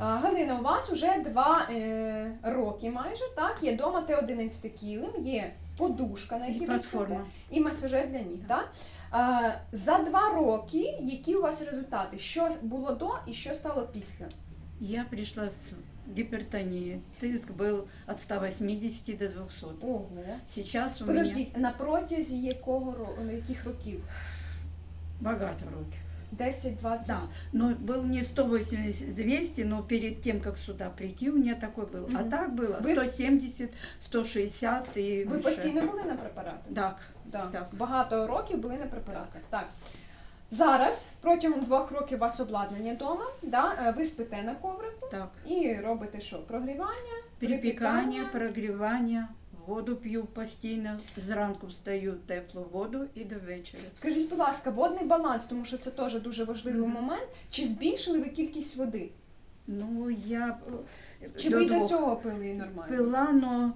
Галина, у вас вже два е, роки майже, так? Є дома Т11 килим, є подушка, на І якій ви платформа. спите, і масажер для ніг, так? А, за два роки, які у вас результати? Що було до і що стало після? Я пришла с гипертонией. Тиск был от 180 до 200. Ого. Сейчас у меня Подождіть, на протязі якого ро- яких років? богато руки. 10-20? Да, но был не 180-200, но перед тем, как сюда прийти, у меня такой был. А Мгм. так было Вы- 170, 160 и Ви выше. постійно були на препаратах? Так, Да. Так. Багато років були на препаратах. Так. Зараз протягом двох років у вас обладнання вдома, да? е, ви спите на коврику так. і робите що? Прогрівання, Припікання, прогрівання, воду п'ю постійно, зранку встаю теплу воду і до вечора. Скажіть, будь ласка, водний баланс, тому що це теж дуже важливий Мгм. момент. Чи збільшили ви кількість води? Ну, я Чи ви й до двох цього пили нормально? пила, но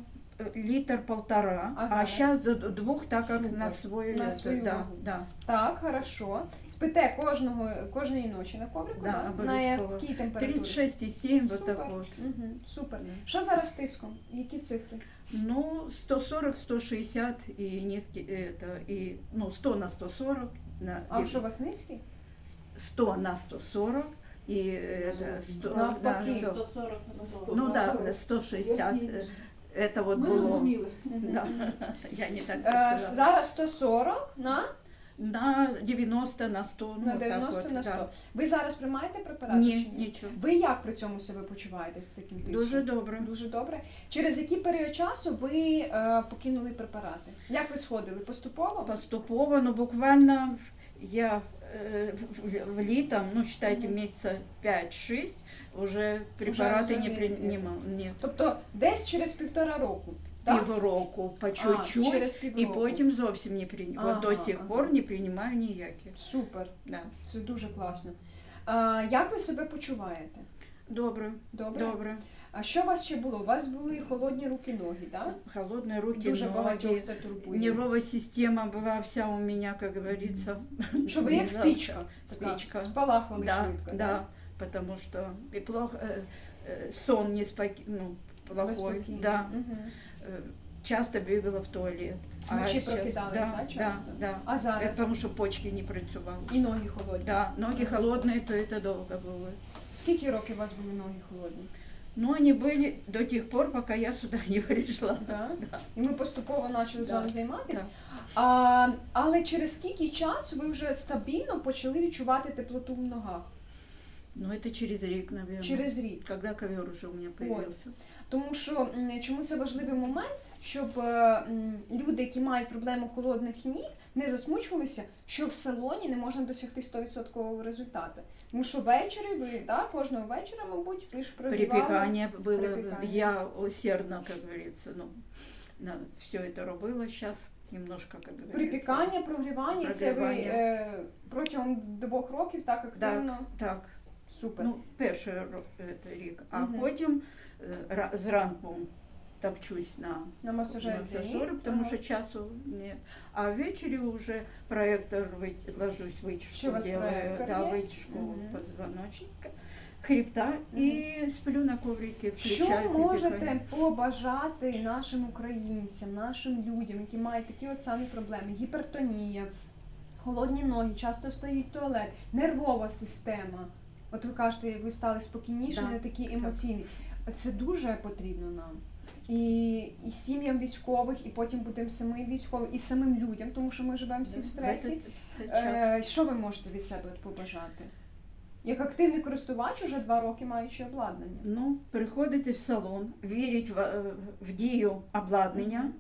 литр полтора, А а, зараз? сейчас до до двух, так как Супер. на свой На это, свою да, вагу. да. Так, хорошо. Спите кожного кожної ночі на коврику? Да, На обов'язково. якій температурі? 36,7 вот Супер. так вот. Угу, супер. Да. Що зараз з тиском? Які цифри? Ну, 140, 160 и низкий, это, и, ну, 100 на 140, на, А и що у вас низький? 100 на 140, и это, 100, да, Навпаки. 100. 140 на 100. ну да, наоборот. 160, Як э, ніж. это вот Ми было. зрозуміли. Да, я не так Е, сказала. зараз 140 на, На 90, на 100, ну, на вот так 90 вот, на да. Ви зараз приймаєте препарати Ні, чи ні? нічого. Ви як при цьому себе почуваєте з таким тиском? Дуже добре. Дуже добре. Через який період часу ви е, покинули препарати? Як ви сходили? Поступово? Поступово, но буквально я летом, ну считайте, месяца 5-6, уже препараты не принимал. Нет. Тобто десь через півтора року. Так? Півроку, по А, чуть-чуть, і потім зовсім не приймаю. Ага, От до сих ага. пор не приймаю ніякі. Супер, Да. це дуже класно. А, як ви себе почуваєте? Добре, Добре? добре. А що у вас ще було? У вас були холодні руки, ноги, так? Холодные руки, Дуже багатьох ноги. це турбує. Нервовая система была вся у меня, как говорится. Що ви як не спічка, така, Спичка. спалахували Да, швидко. да, потому что и плохо, э, э, сон не споки, ну, плохой, Безпокійно. да, Мгм. э, часто бегала в туалет. Вночі щас- прокидались, да, да, да, часто? да. А Э, зараз? Потому что почки не працювали. І ноги холодні. Да, ноги холодные, то это долго было. Скільки років у вас були ноги холодні? Но они были до тех пор, пока я сюда не прийшла. Да? Да. І ми поступово почали з Да, вами займатися. А, але через скільки часу ви вже стабільно почали відчувати теплоту в ногах? Но это через рік, наверное. Через рік. Когда ковер уже у меня появился. Тому що м, чому це важливий момент, щоб е, м, люди, які мають проблему холодних ніг, не засмучувалися, що в салоні не можна досягти 100% результату. Тому що ввечері ви, да, кожного вечора, мабуть, ви ж прогрівали. Припекание было, Припекание. я усердно, как говорится, ну, на все это робила. Сейчас немножко, как говорится. Припікання, прогрівання, це ви Прогрівання. е, протягом двох років так активно. Так, Супер. ну, перший ро- это рік, а Мгм. потім е, ра- зранку топчусь на на масажері. массажере, потому что часу нет. А ввечері уже проектор вы- ложусь, Що у вытяжку вас делаю, проектор да, є? вытяжку Мгм. позвоночника, хребта и сплю на коврике, Що включаю можете припікання. побажати нашим українцям, нашим людям, які мають такі от самі проблеми: гіпертонія, холодні ноги, часто стоїть туалет, нервова система. От ви кажете, ви стали спокійніші, Да, не такі так. емоційні. Це дуже потрібно нам. І, і сім'ям військових, і потім будемо самим військовим, і самим людям, тому що ми живемо всі в стресі. Це- це. Е, що ви можете від себе побажати? Як активний користувач уже два роки маючи обладнання. Ну, приходити в салон, вірити в, е, в дію обладнання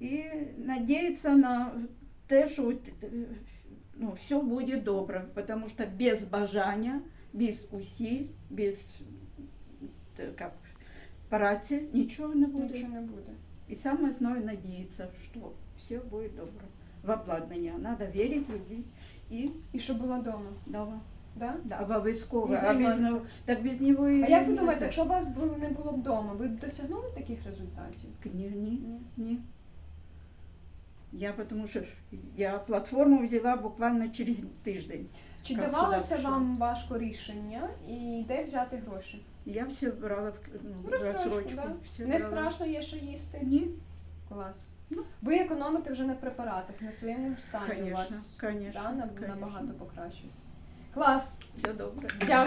і надіятися на те, що е, ну, все буде добре, тому що без бажання, без усиль, без е, как, праці нічого не буде. Нічого не буде. І саме основне надіятися, що все буде добре. В обладнання. Треба вірити, любити і І що було вдома. дома. Да? Да, обов'язково. А без нього, так без нього і А як ви думаєте, якщо у вас було- не було б вдома, ви б досягнули таких результатів? Ні, ні, Ні. Я потому що я платформу взяла буквально через тиждень. Чи давалося сюди вам важко рішення і де взяти гроші? Я все брала в, ну, розсрочку, да? все Не брала. страшно є, що їсти? Ні, Клас. Ну. Ви економите вже на препаратах, на своєму стані у вас конечно, да, на- конечно. набагато покращився. Клас! Все добре. Дякую.